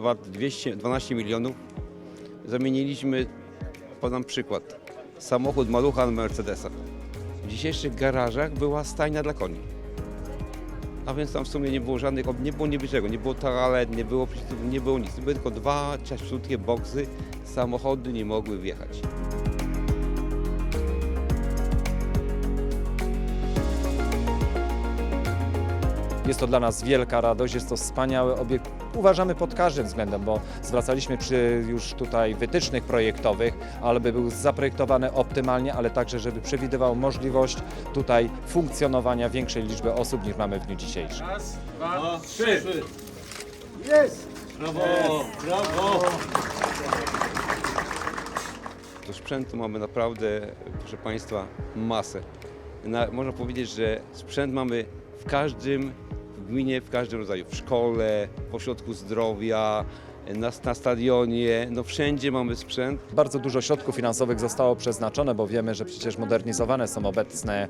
wart 212 milionów. Zamieniliśmy, podam przykład, samochód malucha na Mercedesa. W dzisiejszych garażach była stajnia dla koni. A więc tam w sumie nie było żadnych, nie było niczego, nie było toalet, nie było, nie było nic. Były tylko dwa ciasciutkie boksy, samochody nie mogły wjechać. Jest to dla nas wielka radość, jest to wspaniały obiekt. Uważamy pod każdym względem, bo zwracaliśmy przy już tutaj wytycznych projektowych, ale by był zaprojektowany optymalnie, ale także, żeby przewidywał możliwość tutaj funkcjonowania większej liczby osób niż mamy w dniu dzisiejszym. Raz, dwa, trzy. Jest! Brawo, brawo! Do sprzętu mamy naprawdę, proszę Państwa, masę. Na, można powiedzieć, że sprzęt mamy w każdym w gminie, w każdym rodzaju, w szkole, w ośrodku zdrowia, na, na stadionie, no wszędzie mamy sprzęt. Bardzo dużo środków finansowych zostało przeznaczone, bo wiemy, że przecież modernizowane są obecne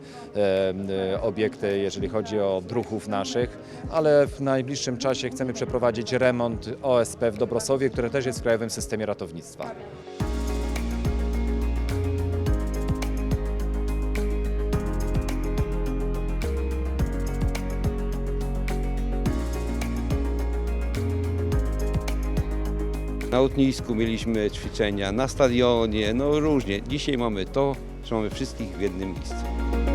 e, obiekty, jeżeli chodzi o druhów naszych, ale w najbliższym czasie chcemy przeprowadzić remont OSP w Dobrosowie, które też jest w Krajowym Systemie Ratownictwa. Na lotnisku mieliśmy ćwiczenia, na stadionie, no różnie. Dzisiaj mamy to, że mamy wszystkich w jednym miejscu.